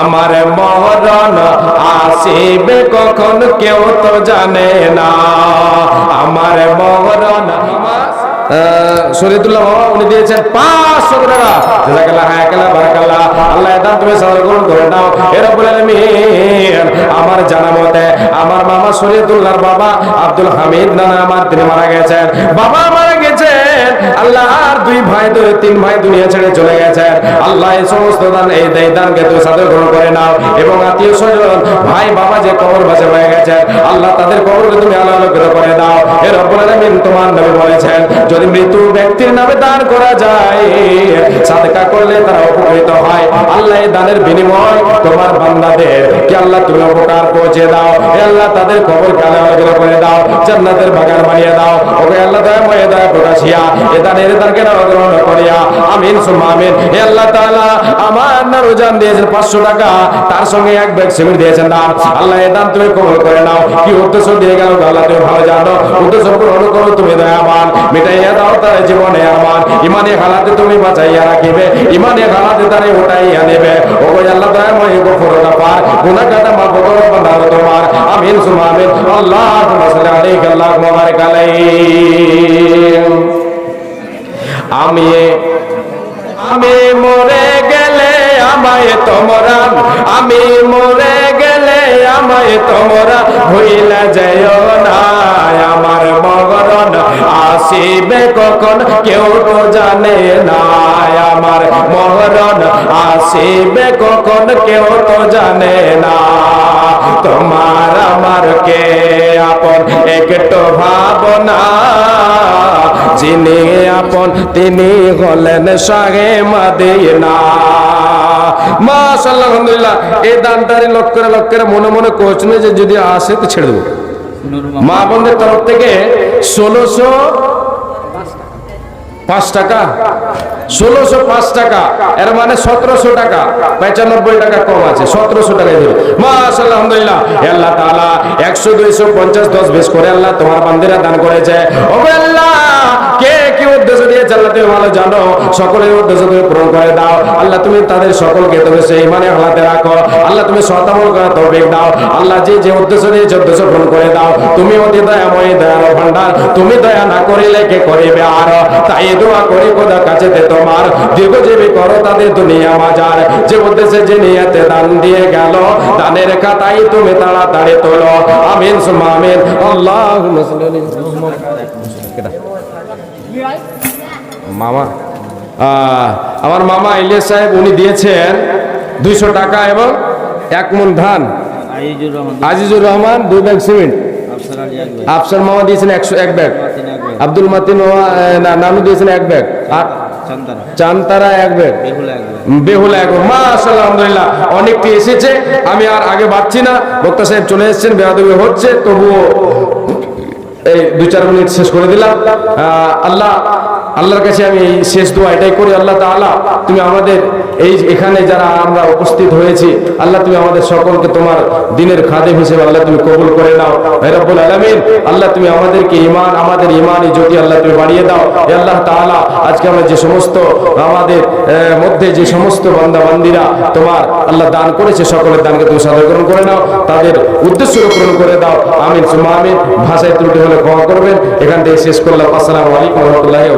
আমার মরণ আসিবে কখন কেউ তো জানে না। আমার মরণ শরীদুল্লাহ বাবা উনি দিয়েছেন পাঁচশো টাকা। জাজাকাল্লাহ, হায়াকাল্লাহ, বারাকাল্লাহ। আল্লাহ দান তুমি সবার গ্রহণ করে নাও। এর বলে আমার জানা মতে আমার মামা শরীদুল্লাহর বাবা আব্দুল হামিদ নানা আমার তিনি মারা গেছেন। বাবা মারা গেছেন আল্লাহ আর দুই ভাই, দুই, তিন ভাই দুনিয়া ছেড়ে চলে গেছেন আল্লাহ এই সমস্ত দান, এই দেয় দানকে তুই সাথে গ্রহণ করে নাও। এবং আত্মীয় স্বজন, ভাই, বাবা যে কবর বাজে হয়ে গেছেন আল্লাহ তাদের কবরকে তুমি আলো করে দাও। এর অপরাধে তোমার নবী বলেছেন যদি মৃত্যু ব্যক্তির নামে দান করা যায় সাদকা করলে তারা উপকৃত হয়। আল্লাহ দানের বিনিময় তোমার বান্দাদের কি আল্লাহ তুমি উপকার পৌঁছে দাও। হে আল্লাহ, তাদের কবর কালে অগ্র করে দাও, জান্নাতের বাগান বানিয়ে দাও। ওকে আল্লাহ দয়া ময়ে দয়া প্রকাশিয়া, এ দানের দানকে নাও গ্রহণ করিয়া, আমিন সুম্মা আমিন। হে আল্লাহ তাআলা, আমার নারু জান দিয়েছেন 500 টাকা, তার সঙ্গে এক ব্যাগ সিমেন্ট দিয়েছেন দান। আল্লাহ দান তুমি কবুল করে নাও। কি উদ্দেশ্য দিয়ে গেল আল্লাহ তুমি ভালো জানো? উদ্দেশ্য পূরণ করো, তুমি দয়াবান। মিটাইয়া দাও, তার জীবনে আমার ইমানে হালাতে তুমি বাঁচাইয়া রাখিবে। ইমানে হালাতে তারে উঠাইয়া নেবে। ও আল্লাহ দয়াময় গফর গাফার। গুনাহ কাটা মাফ করো, বান্দার তোমার। আমিন, সুম্মা আমিন। আল্লাহুম্মা সাল্লি আলাইহি আল্লাহুম্মা বারিক আলাইহি। আমি আমি মরে আমায় তোমরা, আমি মরে গেলে আমায় তোমরা ভুইলা যাইও না। আমার মরণ আসিবে কখন, কেউ তো জানে না। আমার মরণ আসিবে কখন, কেউ তো জানে না। তোমার আমার কে আপন, একটু ভাবনা। যিনি আপন, তিনি হলেন শাহে মাদিনা। পাঁচ টাকা, ষোলোশো পাঁচ টাকা, এর মানে সতেরোশো টাকা, পঁচানব্বই টাকা কম আছে, সতেরোশো তাআলা, একশো, দুইশো, পঞ্চাশ, দশ বেশ করে আল্লাহ তোমার বান্দিরা দান করেছে। ও কি উদ্দেশ্য দিয়েছে আল্লাহ তুমি ভালো জানো। সকলের উদ্দেশ্য পূরণ করে দাও। আল্লাহ তুমি তাদের সকলকে তুমি সেই মানে হালাতে রাখো। আল্লাহ তুমি শতামল করা তৌফিক দাও। আল্লাহ যে যে উদ্দেশ্য পূরণ করে দাও তুমি অতি দয়াময় দয়ার ভান্ডার তুমি দয়া না করিলে কে করিবে আর? তাই দোয়া করি খোদা কাছে তোমার। দীর্ঘজীবী করো তাদের দুনিয়া মাজার। যে উদ্দেশ্যে যে নিয়তে দান দিয়ে গেল দানের খাতাই তুমি তাড়াতাড়ি তোলো। আমিন সুমা আমিন। আল্লাহুম্মা সাল্লি মামা আমার মামা ইলিয়াস সাহেব উনি দিয়েছেন দুইশো টাকা এবং এক মন ধান। আজিজুর রহমান। দুই ব্যাগ সিমেন্ট। আফসার মামা দিয়েছেন একশো এক ব্যাগ। আব্দুল মাতিন নানু দিয়েছেন এক ব্যাগ। আর চান্তারা এক ব্যাগ। বেহুলা এক এখন মাশাআল্লাহ আলহামদুলিল্লাহ অনেকটি এসেছে। আমি আর আগে বাড়ছি না। বক্তা সাহেব চলে এসেছেন বেয়াদবি হচ্ছে। তবুও এই দু চার মিনিট শেষ করে দিলাম। আল্লাহ আল্লাহর কাছে আমি এই শেষ দোয়া এটাই করি আল্লাহ তালা তুমি আমাদের এই এখানে যারা আমরা উপস্থিত হয়েছি, আল্লাহ তুমি আমাদের সকলকে তোমার দিনের খাদেম হিসেবে আল্লাহ তুমি কবুল করে নাও। রব্বুল আলামিন, আল্লাহ তুমি আমাদেরকে ঈমান, আমাদের ঈমানি জ্যোতি আল্লাহ তুমি বাড়িয়ে দাও। হে আল্লাহ তাআলা, আজকে আমরা যে সমস্ত, আমাদের মধ্যে যে সমস্ত বান্দা বান্দিরা তোমার আল্লাহ দান করেছে, সকলের দানকে তুমি গ্রহণ করে নাও, তাদের উদ্দেশ্য পূরণ করে দাও। আমিন সুমা আমিন। ভাষায় ত্রুটি হলে ক্ষমা করবেন। এখান থেকে শেষ করলাম। আসসালামু আলাইকুম রহমতুল্লাহি